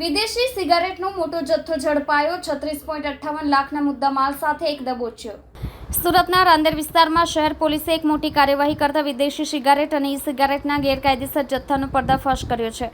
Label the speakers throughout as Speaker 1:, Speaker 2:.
Speaker 1: વિદેશી સિગારેટનો મોટો જથ્થો ઝડપાયો, છત્રીસ પોઈન્ટ અઠ્ઠાવન લાખના મુદ્દામાલ સાથે એક દબોચ્યો. સુરતના રાંદેર વિસ્તારમાં શહેર પોલીસે એક મોટી કાર્યવાહી કરતા વિદેશી સિગારેટ અને ઈ સિગારેટના ગેરકાયદેસર જથ્થાનો પર્દાફાશ કર્યો છે.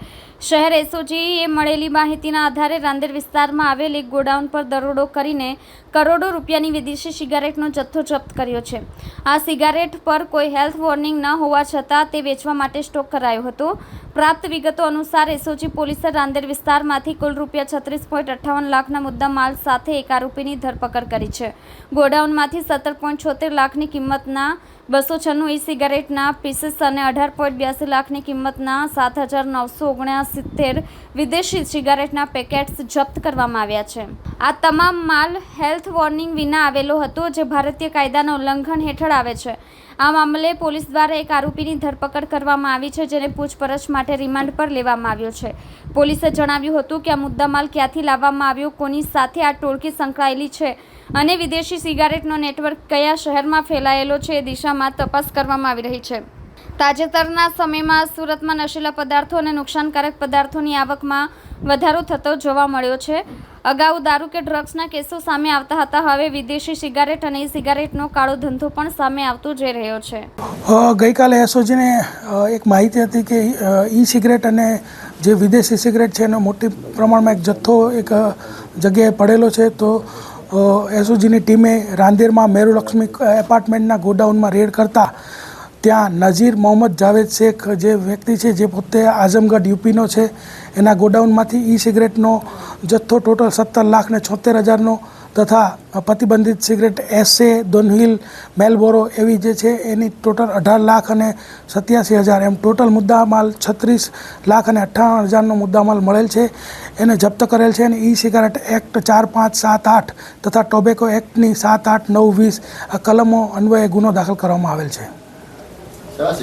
Speaker 1: શહેર એસઓજીએ મળેલી માહિતીના આધારે રાંદેર વિસ્તારમાં આવેલ એક ગોડાઉન પર દરોડો કરીને કરોડો રૂપિયાની વિદેશી સિગારેટનો જથ્થો જપ્ત કર્યો છે. આ સિગારેટ પર કોઈ હેલ્થ વોર્નિંગ ન હોવા છતાં તે વેચવા માટે સ્ટોક કરાયો હતો. પ્રાપ્ત વિગતો અનુસાર એસઓજી પોલીસે રાંદેર વિસ્તારમાંથી કુલ રૂપિયા છત્રીસ પોઈન્ટ અઠ્ઠાવન લાખના મુદ્દા માલ સાથે એક આરોપીની ધરપકડ કરી છે. ગોડાઉનમાંથી સત્તર પોઈન્ટ છોતેર લાખની કિંમતના બસો છન્નું ઈ સિગારેટના પીસીસ અને અઢાર પોઈન્ટ બ્યાસી લાખની કિંમતના સાત હજાર નવસો ઓગણસિત્તેર વિદેશી સિગારેટના પેકેટ્સ જપ્ત કરવામાં આવ્યા છે. આ તમામ માલ હેલ્થ વોર્નિંગ વિના આવેલો હતો જે ભારતીય કાયદાના ઉલ્લંઘન હેઠળ આવે છે. આ મામલે પોલીસ દ્વારા એક આરોપીની ધરપકડ કરવામાં આવી છે જેને પૂછપરછ માટે રિમાન્ડ પર લેવામાં આવ્યો છે. પોલીસે જણાવ્યું હતું કે આ મુદ્દામાલ ક્યાંથી લાવવામાં આવ્યો, કોની સાથે આ ટોળકી સંકળાયેલી છે અને વિદેશી સિગારેટનો નેટવર્ક કયા શહેરમાં ફેલાયેલો છે એ દિશામાં તપાસ કરવામાં આવી રહી છે. તાજેતરના સમયમાં સુરતમાં નશીલા પદાર્થો અને નુકસાનકારક પદાર્થોની આવકમાં વધારો થતો જોવા મળ્યો છે. અગાઉ દારૂ કે ડ્રગ્સના કેસો સામે આવતા હતા, હવે વિદેશી સિગારેટ અને સિગારેટનો કાળો ધંધો પણ સામે આવતો જઈ રહ્યો છે.
Speaker 2: ગઈકાલે એસઓજીને એક માહિતી હતી કે ઈ સિગરેટ અને જે વિદેશી સિગરેટ છે એનો મોટી પ્રમાણમાં એક જથ્થો એક જગ્યાએ પડેલો છે. તો એસઓજીની ટીમે રાંદેરમાં મેરુલક્ષ્મી એપાર્ટમેન્ટના ગોડાઉનમાં રેડ કરતા ત્યાં નઝીર મોહમ્મદ જાવેદ શેખ જે વ્યક્તિ છે, જે પોતે આઝમગઢ યુપીનો છે, એના ગોડાઉનમાંથી ઈ સિગરેટનો જથ્થો ટોટલ સત્તર લાખ ને છોતેર હજારનો તથા પ્રતિબંધિત સિગરેટ એસે દોનહિલ, મેલબોરો એવી જે છે, એની ટોટલ અઢાર લાખ અને સત્યાસી હજાર. એમ ટોટલ મુદ્દામાલ છત્રીસ લાખ અને અઠ્ઠાવન હજારનો મુદ્દામાલ મળેલ છે. એને જપ્ત કરેલ છે અને ઈ સિગારેટ એક્ટ ચાર પાંચ સાત આઠ તથા ટોબેકો એક્ટની સાત આઠ નવ વીસ આ કલમો અન્વયે ગુનો દાખલ કરવામાં આવેલ છે. That's a